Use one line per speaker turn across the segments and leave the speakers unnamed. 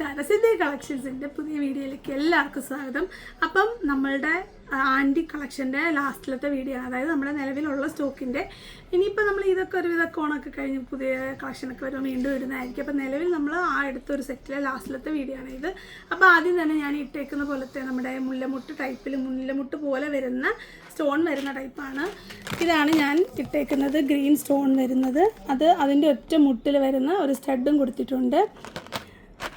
നമസ്കാരം സിദ്ധി കളക്ഷൻസിന്റെ പുതിയ വീഡിയോയിലേക്ക് എല്ലാവർക്കും സ്വാഗതം. അപ്പം നമ്മളുടെ ആന്റി കളക്ഷന്റെ ലാസ്റ്റിലത്തെ വീഡിയോ അതായത് നമ്മുടെ നിലവിലുള്ള സ്റ്റോക്കിന്റെ ഇനിയിപ്പോൾ നമ്മൾ ഇതൊക്കെ ഒരു വിധ ഓണൊക്കെ കഴിഞ്ഞ് പുതിയ കളക്ഷനൊക്കെ വരുമ്പോൾ വീണ്ടും ഇടുന്നതായിരിക്കും. അപ്പോൾ നിലവിൽ നമ്മൾ ആ എടുത്തൊരു സെറ്റിലെ ലാസ്റ്റിലത്തെ വീഡിയോ ആണ് ഇത്. അപ്പോൾ ആദ്യം തന്നെ ഞാൻ ഇട്ടേക്കുന്ന പോലത്തെ നമ്മുടെ മുല്ലമുട്ട് ടൈപ്പിൽ മുല്ലമുട്ട് പോലെ വരുന്ന സ്റ്റോൺ വരുന്ന ടൈപ്പാണ്. ഇതാണ് ഞാൻ ഇട്ടേക്കുന്നത് ഗ്രീൻ സ്റ്റോൺ വരുന്നത്. അത് അതിന്റെ ഒറ്റ മുട്ടിൽ വരുന്ന ഒരു സ്റ്റഡും കൊടുത്തിട്ടുണ്ട്.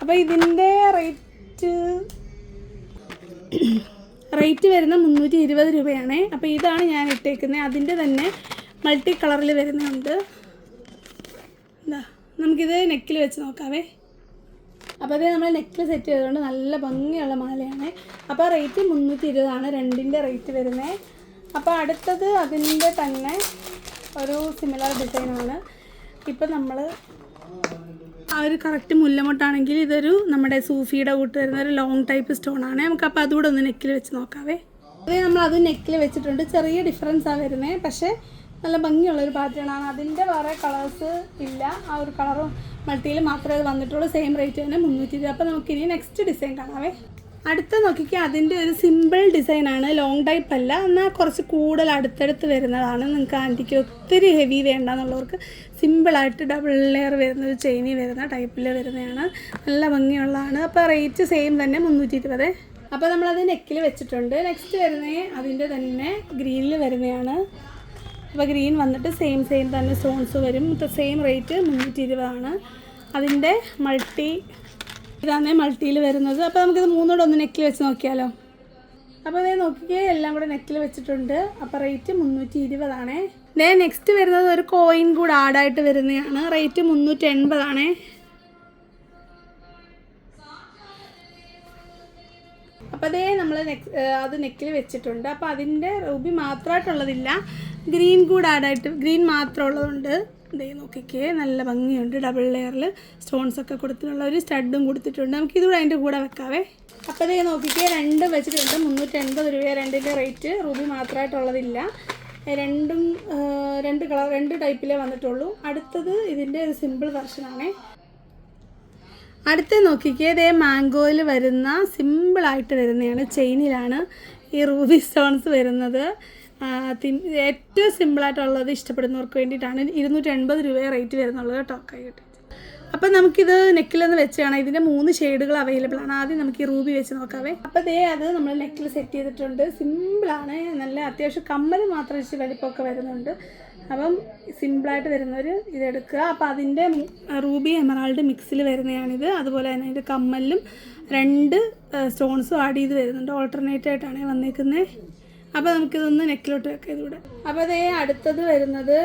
അപ്പോൾ ഇതിന്റെ റേറ്റ് റേറ്റ് വരുന്ന മുന്നൂറ്റി ഇരുപത് രൂപയാണ്. അപ്പോൾ ഇതാണ് ഞാൻ ഇട്ടേക്കുന്നത് അതിന്റെ തന്നെ മൾട്ടി കളറിൽ വരുന്നുണ്ട്. എന്താ നമുക്കിത് നെക്കിൽ വെച്ച് നോക്കാവേ. അപ്പോൾ അത് നമ്മൾ നെക്കിൽ സെറ്റ് ചെയ്തുകൊണ്ട് നല്ല ഭംഗിയുള്ള മാലയാണ്. അപ്പോൾ റേറ്റ് മുന്നൂറ്റി ഇരുപതാണ് രണ്ടിന്റെ റേറ്റ് വരുന്നത് അപ്പോൾ അടുത്തത് അതിന്റെ തന്നെ ഒരു സിമിലർ ഡിസൈനാണ് ഇപ്പം നമ്മൾ ആ ഒരു കറക്റ്റ് മുല്ലമൊട്ടാണെങ്കിൽ ഇതൊരു നമ്മുടെ സൂഫിയുടെ കൂട്ട് വരുന്ന ഒരു ലോങ് ടൈപ്പ് സ്റ്റോൺ ആണ്. നമുക്ക് അപ്പോൾ അതുകൂടെ ഒന്ന് നെക്കിൽ വെച്ച് നോക്കാവേ. അതേ നമ്മൾ അത് നെക്കിൽ വെച്ചിട്ടുണ്ട്. ചെറിയ ഡിഫറൻസാണ് വരുന്നത് പക്ഷേ നല്ല ഭംഗിയുള്ള ഒരു പാറ്റേൺ ആണ്. അതിന്റെ വേറെ കളേഴ്സ് ഇല്ല. ആ ഒരു കളറും മൾട്ടിയിൽ മാത്രമേ വന്നിട്ടുള്ളൂ. സെയിം റേറ്റ് തന്നെ മുന്നൂറ്റി ഇരുപത്. അപ്പോൾ നമുക്കിനി നെക്സ്റ്റ് ഡിസൈൻ കാണാവേ. അടുത്ത നോക്കിക്കുക അതിന്റെ ഒരു സിമ്പിൾ ഡിസൈനാണ് ലോങ് ടൈപ്പ് അല്ല. എന്നാൽ കുറച്ച് കൂടുതൽ അടുത്തടുത്ത് വരുന്നതാണ്. നിങ്ങൾക്ക് ആന്റിക്ക് ഒത്തിരി ഹെവി വേണ്ട എന്നുള്ളവർക്ക് സിമ്പിളായിട്ട് ഡബിൾ ലെയർ വരുന്ന ഒരു ചെയിനി വരുന്ന ടൈപ്പിൽ വരുന്നതാണ്. നല്ല ഭംഗിയുള്ളതാണ്. അപ്പോൾ റേറ്റ് സെയിം തന്നെ മുന്നൂറ്റി ഇരുപത് അപ്പോൾ നമ്മളത് നെക്കിൽ വെച്ചിട്ടുണ്ട്. നെക്സ്റ്റ് വരുന്നത് അതിന്റെ തന്നെ ഗ്രീനിൽ വരുന്നതാണ്. അപ്പോൾ ഗ്രീൻ വന്നിട്ട് സെയിം സെയിം തന്നെ സ്റ്റോൺസ് വരും. സെയിം റേറ്റ് മുന്നൂറ്റി ഇരുപതാണ് അതിന്റെ മൾട്ടി ഇതാണ് മൾട്ടിയിൽ വരുന്നത്. അപ്പോൾ നമുക്കിത് മൂന്നോട് ഒന്ന് നെക്കിൽ വെച്ച് നോക്കിയാലോ? അപ്പോൾ ഇതേ നോക്കിക്കേ എല്ലാം കൂടെ നെക്കിൽ വെച്ചിട്ടുണ്ട്. അപ്പോൾ റേറ്റ് മുന്നൂറ്റി ഇരുപതാണേ ദേ നെക്സ്റ്റ് വരുന്നത് ഒരു കോയിൻ കൂടെ ആഡായിട്ട് വരുന്നതാണ്. റേറ്റ് മുന്നൂറ്റി എൺപതാണേ അപ്പോൾ അതേ നമ്മൾ നെക്ക് അത് നെക്കിൽ വെച്ചിട്ടുണ്ട്. അപ്പോൾ അതിന്റെ റൂബി മാത്രമായിട്ടുള്ളതില്ല. ഗ്രീൻ കൂടെ ആഡായിട്ട് ഗ്രീൻ മാത്രം ഉള്ളതുണ്ട്. ദേ നോക്കിക്കേ നല്ല ഭംഗിയുണ്ട്. ഡബിൾ ലെയറിൽ സ്റ്റോൺസ് ഒക്കെ കൊടുത്തിട്ടുള്ള ഒരു സ്റ്റഡും കൊടുത്തിട്ടുണ്ട്. നമുക്ക് ഇതുകൂടെ അതിന്റെ കൂടെ വെക്കാവേ. അപ്പോൾ ദേ നോക്കിക്കേ രണ്ടും വെച്ചിട്ടുണ്ട്. മുന്നൂറ്റി എൺപത് രൂപ രണ്ടിന്റെ റേറ്റ് റൂബി മാത്രമായിട്ടുള്ളതില്ല രണ്ടും രണ്ട് കളർ രണ്ട് ടൈപ്പിലേ വന്നിട്ടുള്ളൂ. അടുത്തത് ഇതിന്റെ ഒരു സിമ്പിൾ വെർഷനാണേ അടുത്ത നോക്കിക്കേ ഇതേ മാംഗോയിൽ വരുന്ന സിമ്പിളായിട്ട് വരുന്നതാണ്. ചെയിനിലാണ് ഈ റൂബി സ്റ്റോൺസ് വരുന്നത്. ഏറ്റവും സിമ്പിളായിട്ടുള്ളത് ഇഷ്ടപ്പെടുന്നവർക്ക് വേണ്ടിയിട്ടാണ് ഇരുന്നൂറ്റി എൺപത് രൂപ റേറ്റ് വരുന്നുള്ളത് കേട്ടോ കൈ അപ്പം നമുക്കിത് നെക്കിലൊന്ന് വെച്ച് കാണാം. ഇതിന്റെ മൂന്ന് ഷെയ്ഡുകൾ അവൈലബിൾ ആണ്. ആദ്യം നമുക്ക് ഈ റൂബി വെച്ച് നോക്കാവേ. അപ്പോൾ ദേ അത് നമ്മൾ നെക്കിൽ സെറ്റ് ചെയ്തിട്ടുണ്ട്. സിമ്പിളാണ് നല്ല അത്യാവശ്യം കമ്മൽ മാത്രം വെച്ച് വലിപ്പമൊക്കെ വരുന്നുണ്ട്. അപ്പം സിമ്പിളായിട്ട് വരുന്നൊരു ഇതെടുക്കുക അപ്പോൾ അതിന്റെ റൂബി എമറാൾഡ് മിക്സിൽ വരുന്നതാണിത്. അതുപോലെ തന്നെ അതിന്റെ കമ്മലിലും രണ്ട് സ്റ്റോൺസും ആഡ് ചെയ്ത് വരുന്നുണ്ട്. ഓൾട്ടർനേറ്റ് ആയിട്ടാണ് വന്നേക്കുന്നത് അപ്പോൾ നമുക്കിതൊന്ന് നെക്കിലോട്ട് വെക്കാം ഇതിലൂടെ അപ്പോൾ അതേ അടുത്തത് വരുന്നത്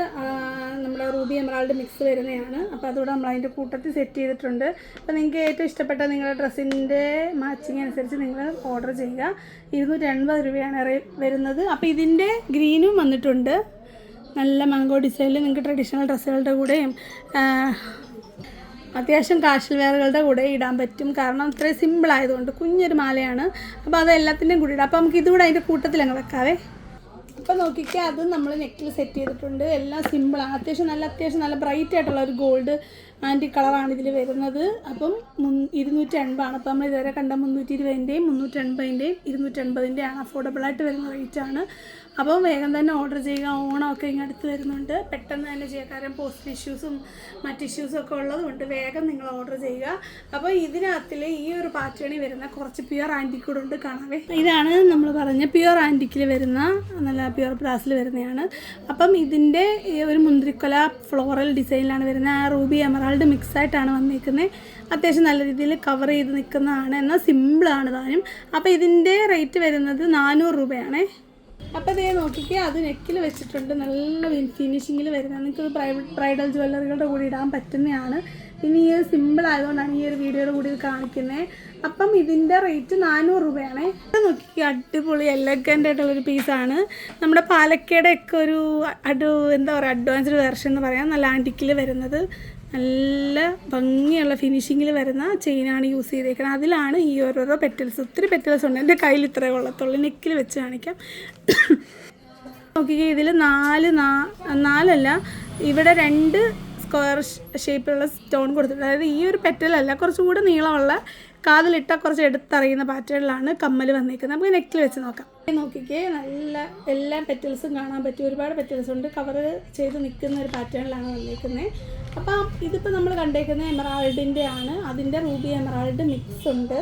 നമ്മുടെ റൂബി എമറാൾഡ് മിക്സ് വരുന്നതാണ് അപ്പോൾ അതുകൂടെ നമ്മൾ അതിന്റെ കൂട്ടത്തിൽ സെറ്റ് ചെയ്തിട്ടുണ്ട്. അപ്പോൾ നിങ്ങൾക്ക് ഏറ്റവും ഇഷ്ടപ്പെട്ട നിങ്ങളുടെ ഡ്രസ്സിന്റെ മാച്ചിങ് അനുസരിച്ച് നിങ്ങൾ ഓർഡർ ചെയ്യുക. ഇരുന്നൂറ്റി എൺപത് രൂപയാണ് വരുന്നത്. അപ്പോൾ ഇതിന്റെ ഗ്രീനും വന്നിട്ടുണ്ട്. നല്ല മാംഗോ ഡിസൈനിൽ നിങ്ങൾക്ക് ട്രഡീഷണൽ ഡ്രസ്സുകളുടെ കൂടെയും അത്യാവശ്യം കാശൽ വേറുകളുടെ കൂടെ ഇടാൻ പറ്റും. കാരണം അത്രയും സിമ്പിൾ ആയതുകൊണ്ട് കുഞ്ഞൊരു മാലയാണ്. അപ്പോൾ അത് എല്ലാത്തിന്റെയും കൂടി ഇടാം. അപ്പോൾ നമുക്ക് ഇതുകൂടെ അതിന്റെ കൂട്ടത്തിൽ അങ്ങ് വെക്കാവേ. അപ്പോൾ നോക്കിക്കുക അത് നമ്മൾ നെക്കിൽ സെറ്റ് ചെയ്തിട്ടുണ്ട്. എല്ലാം സിമ്പിളാണ് അത്യാവശ്യം നല്ല അത്യാവശ്യം നല്ല ബ്രൈറ്റ് ആയിട്ടുള്ള ഒരു ഗോൾഡ് ആന്റി കളറാണ് ഇതിൽ വരുന്നത്. അപ്പം ഇരുന്നൂറ്റി എൺപതാണ് അപ്പം നമ്മൾ ഇതുവരെ കണ്ട മുന്നൂറ്റി ഇരുപതിന്റെയും മുന്നൂറ്റി എൺപതിന്റെയും ഇരുന്നൂറ്റി എൺപതിന്റെയാണ് അഫോർഡബിളായിട്ട് വരുന്ന റേറ്റ് ആണ്. അപ്പം വേഗം തന്നെ ഓർഡർ ചെയ്യുക. ഓണമൊക്കെ ഇങ്ങടുത്ത് വരുന്നുണ്ട്. പെട്ടെന്ന് തന്നെ ചെയ്യുക കാരണം പോസ്റ്റ് ഇഷ്യൂസും മറ്റ് ഇഷ്യൂസും ഒക്കെ ഉള്ളതുകൊണ്ട് വേഗം നിങ്ങൾ ഓർഡർ ചെയ്യുക. അപ്പോൾ ഇതിനകത്തിൽ ഈ ഒരു പാറ്റേണി വരുന്ന കുറച്ച് പ്യുവർ ആന്റിക്കൂടെ ഉണ്ട് കാണാവേ. ഇതാണ് നമ്മൾ പറഞ്ഞ പ്യുർ ആന്റിക്കിൽ വരുന്ന നല്ല പ്യുർ ബ്രാസിൽ വരുന്നതാണ് അപ്പം ഇതിന്റെ ഒരു മുന്തിരിക്കൊല ഫ്ലോറൽ ഡിസൈനിലാണ് വരുന്നത്. ആ റൂബി എമറാൾഡ് മിക്സ് ആയിട്ടാണ് വന്നിരിക്കുന്നത് അത്യാവശ്യം നല്ല രീതിയിൽ കവർ ചെയ്ത് നിൽക്കുന്നതാണ്. എന്നാൽ സിമ്പിളാണ് താനും അപ്പോൾ ഇതിന്റെ റേറ്റ് വരുന്നത് നാനൂറ് രൂപയാണേ. അപ്പോൾ ഇതേ നോക്കിക്കുക അത് നെക്കിൽ വെച്ചിട്ടുണ്ട്. നല്ല ഫിനിഷിങ്ങിൽ വരുന്നത്. നിങ്ങൾക്ക് പ്രൈവറ്റ് ബ്രൈഡൽ ജ്വല്ലറികളുടെ കൂടി ഇടാൻ പറ്റുന്നതാണ്. പിന്നെ ഈ സിമ്പിൾ ആയതുകൊണ്ടാണ് ഈ ഒരു വീഡിയോയുടെ കൂടി ഇത് കാണിക്കുന്നത് അപ്പം ഇതിന്റെ റേറ്റ് നാനൂറ് രൂപയാണ്. ഇത് നോക്കിക്കുക അടിപൊളി എലഗന്റ് ആയിട്ടുള്ളൊരു പീസാണ് നമ്മുടെ പാലക്കയുടെ ഒക്കെ ഒരു അഡു എന്താ പറയുക അഡ്വാൻസ്ഡ് വെർഷൻ എന്ന് പറയാം. നല്ല ആന്റിക്കിൽ വരുന്നത്. നല്ല ഭംഗിയുള്ള ഫിനിഷിങ്ങിൽ വരുന്ന ചെയിനാണ് യൂസ് ചെയ്തേക്കുന്നത് അതിലാണ് ഈ ഓരോരോ പെറ്റൽസ് ഒത്തിരി പെറ്റൽസ് ഉണ്ട്. എന്റെ കയ്യിൽ ഇത്രേ കൊള്ളത്തുള്ളൂ നെക്കിൽ വെച്ച് കാണിക്കാം. നോക്കിക്കേ ഇതിൽ നാല് നാ നാലല്ല ഇവിടെ രണ്ട് സ്ക്വയർ ഷേപ്പിലുള്ള സ്റ്റോൺ കൊടുത്തിട്ടുണ്ട് അതായത് ഈ ഒരു പെറ്റലല്ല കുറച്ചുകൂടെ നീളമുള്ള കാതിലിട്ട കുറച്ച് എടുത്തറിയുന്ന പാറ്റേണിലാണ് കമ്മൽ വന്നിരിക്കുന്നത് നമുക്ക് നെക്കിൽ വെച്ച് നോക്കാം. നോക്കിക്കേ നല്ല എല്ലാ പെറ്റൽസും കാണാൻ പറ്റും ഒരുപാട് പെറ്റൽസ് ഉണ്ട്. കവർ ചെയ്ത് നിൽക്കുന്ന ഒരു പാറ്റേണിലാണ് വന്നിരിക്കുന്നത് അപ്പം ഇതിപ്പോൾ നമ്മൾ കണ്ടേക്കുന്ന എമറാൾഡിന്റെ ആണ്. അതിന്റെ റൂബി എമറാൾഡ് മിക്സ് ഉണ്ട്.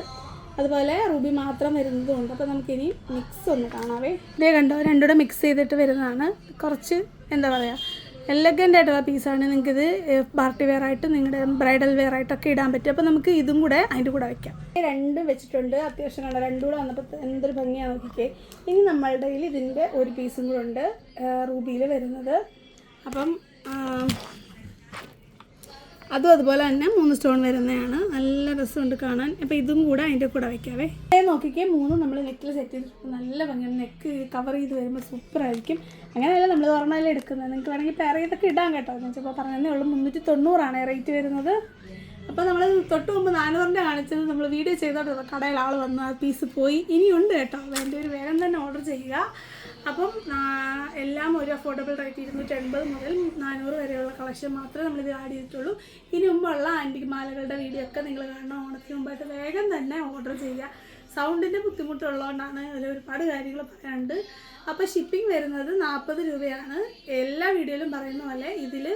അതുപോലെ റൂബി മാത്രം വരുന്നതും ഉണ്ട് അപ്പോൾ നമുക്കിനി മിക്സ് ഒന്ന് കാണാവേ. ഇതേ കണ്ടോ രണ്ടുകൂടെ മിക്സ് ചെയ്തിട്ട് വരുന്നതാണ്. കുറച്ച് എന്താ പറയുക എലഗന്റ് ആയിട്ടുള്ള പീസാണ് നിങ്ങൾക്കിത് പാർട്ടി വെയർ ആയിട്ട് നിങ്ങളുടെ ബ്രൈഡൽ വെയർ ആയിട്ടൊക്കെ ഇടാൻ പറ്റും. അപ്പോൾ നമുക്ക് ഇതും കൂടെ അതിന്റെ കൂടെ വെക്കാം. ഈ രണ്ടും വെച്ചിട്ടുണ്ട്. അത്യാവശ്യം കണ്ട രണ്ടും കൂടെ വന്നപ്പോൾ എന്തൊരു ഭംഗിയാണ് നോക്കിക്കേ. ഇനി നമ്മളുടെ ഇതിന്റെ ഒരു പീസും കൂടെ ഉണ്ട് റൂബിയിൽ വരുന്നത്. അപ്പം അതും അതുപോലെ തന്നെ മൂന്ന് സ്റ്റോൺ വരുന്നതാണ്. നല്ല രസമുണ്ട് കാണാൻ. അപ്പോൾ ഇതും കൂടെ അതിന്റെ കൂടെ വയ്ക്കാവേ നോക്കിക്കേ മൂന്ന് നമ്മൾ നെക്കിൽ സെറ്റ് ചെയ്തിട്ട് നല്ല ഭംഗിയാണ്. നെക്ക് കവർ ചെയ്ത് വരുമ്പോൾ സൂപ്പർ ആയിരിക്കും. അങ്ങനെയല്ല നമ്മൾ തുറന്നാലേ എടുക്കുന്നത്. നിങ്ങൾക്ക് വേണമെങ്കിൽ പേർ ഇടാൻ കേട്ടോ. എന്ന് വെച്ചപ്പോൾ പറഞ്ഞതേ ഉള്ളൂ മുന്നൂറ്റി തൊണ്ണൂറാണ് റേറ്റ് വരുന്നത്. അപ്പോൾ നമ്മൾ തൊട്ട് മുമ്പ് നാനൂറിന്റെ കാണിച്ചത് നമ്മൾ വീഡിയോ ചെയ്തോട്ടോ. കടയിൽ ആൾ വന്നു ആ പീസ് പോയി. ഇനിയുണ്ട് കേട്ടോ. വേണ്ട ഒരു വേഗം തന്നെ ഓർഡർ ചെയ്യുക. അപ്പം എല്ലാം ഒരു അഫോർഡബിൾ റേറ്റ് ഇരുന്നൂറ്റി എൺപത് മുതൽ നാനൂറ് വരെയുള്ള കളക്ഷൻ മാത്രമേ നമ്മളിത് ആഡ് ചെയ്തിട്ടുള്ളൂ. ഇനി മുമ്പുള്ള ആന്റിക് മാലകളുടെ വീഡിയോ ഒക്കെ നിങ്ങൾ കാണണം. ഓണത്തിന് മുമ്പായിട്ട് വേഗം തന്നെ ഓർഡർ ചെയ്യുക. സൗണ്ടിന്റെ ബുദ്ധിമുട്ടുള്ളതുകൊണ്ടാണ് അതിൽ ഒരുപാട് കാര്യങ്ങൾ പറയാനുണ്ട്. അപ്പോൾ ഷിപ്പിംഗ് വരുന്നത് നാൽപ്പത് രൂപയാണ്. എല്ലാ വീഡിയോയിലും പറയുന്ന പോലെ ഇതിൽ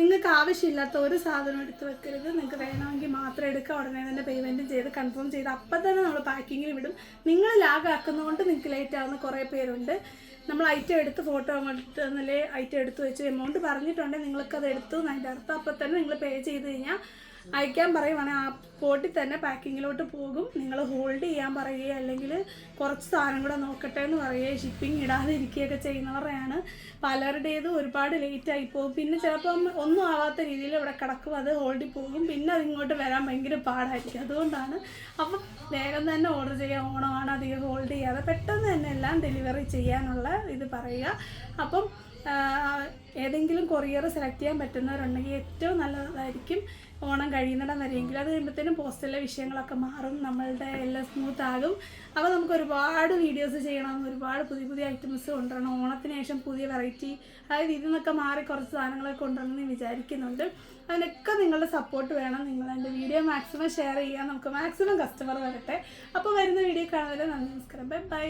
നിങ്ങൾക്ക് ആവശ്യമില്ലാത്ത ഒരു സാധനം എടുത്ത് വെക്കരുത്. നിങ്ങൾക്ക് വേണമെങ്കിൽ മാത്രം എടുക്കുക ഉടനെ തന്നെ പേയ്മെന്റും ചെയ്ത് കൺഫേം ചെയ്ത് അപ്പം തന്നെ നമ്മൾ പാക്കിങ്ങിൽ വിടും. നിങ്ങൾ ലാഗാക്കുന്നതുകൊണ്ട് നിങ്ങൾക്ക് ലേറ്റ് ആവുന്ന കുറേ പേരുണ്ട്. നമ്മൾ ഐറ്റം എടുത്ത് ഫോട്ടോ അങ്ങോട്ട് ഐറ്റം എടുത്ത് വെച്ച് എമൗണ്ട് പറഞ്ഞിട്ടുണ്ടെങ്കിൽ നിങ്ങൾക്കത് എടുത്തു. എന്നതിന്റെ അർത്ഥം അപ്പം തന്നെ നിങ്ങൾ പേ ചെയ്ത് കഴിഞ്ഞാൽ അയക്കാൻ പറയുവാണെങ്കിൽ ആ പോട്ടിൽ തന്നെ പാക്കിങ്ങിലോട്ട് പോകും. നിങ്ങൾ ഹോൾഡ് ചെയ്യാൻ പറയുകയോ അല്ലെങ്കിൽ കുറച്ച് സാധനം കൂടെ നോക്കട്ടെ എന്ന് പറയുകയോ ഷിപ്പിംഗ് ഇടാതെ ഇരിക്കുകയൊക്കെ ചെയ്യുന്നവരെയാണ്. പലരുടേത് ഒരുപാട് ലേറ്റ് ആയി പോകും. പിന്നെ ചിലപ്പം ഒന്നും ആവാത്ത രീതിയിൽ ഇവിടെ കിടക്കും. അത് ഹോൾഡിൽ പോകും. പിന്നെ അതിങ്ങോട്ട് വരാൻ ഭയങ്കര പാടായിരിക്കും. അതുകൊണ്ടാണ് അപ്പം വേഗം തന്നെ ഓർഡർ ചെയ്യാൻ ഓണമാണ് അധികം ഹോൾഡ് ചെയ്യാതെ പെട്ടെന്ന് തന്നെ എല്ലാം ഡെലിവറി ചെയ്യാനുള്ള ഇത് പറയുക. അപ്പം ഏതെങ്കിലും കൊറിയർ സെലക്ട് ചെയ്യാൻ പറ്റുന്നവരുണ്ടെങ്കിൽ ഏറ്റവും നല്ലതായിരിക്കും. ഓണം കഴിയുന്നിടം വരെയെങ്കിൽ അത് കഴിയുമ്പോഴത്തേനും പോസ്റ്റലിലെ വിഷയങ്ങളൊക്കെ മാറും നമ്മളുടെ എല്ലാം സ്മൂത്ത് ആകും. അപ്പോൾ നമുക്ക് ഒരുപാട് വീഡിയോസ് ചെയ്യണം ഒരുപാട് പുതിയ പുതിയ ഐറ്റംസ് കൊണ്ടുവരണം ഓണത്തിന് ശേഷം പുതിയ വെറൈറ്റി അതായത് ഇതിൽ നിന്നൊക്കെ മാറി കുറച്ച് സാധനങ്ങളൊക്കെ കൊണ്ടുവരണം എന്ന് വിചാരിക്കുന്നുണ്ട്. അതിനൊക്കെ നിങ്ങളുടെ സപ്പോർട്ട് വേണം നിങ്ങൾ എന്റെ വീഡിയോ മാക്സിമം ഷെയർ ചെയ്യാൻ നമുക്ക് മാക്സിമം കസ്റ്റമർ വരട്ടെ. അപ്പോൾ വരുന്ന വീഡിയോ കാണുന്നതിൽ നന്ദി നമസ്കാരം. Bye bye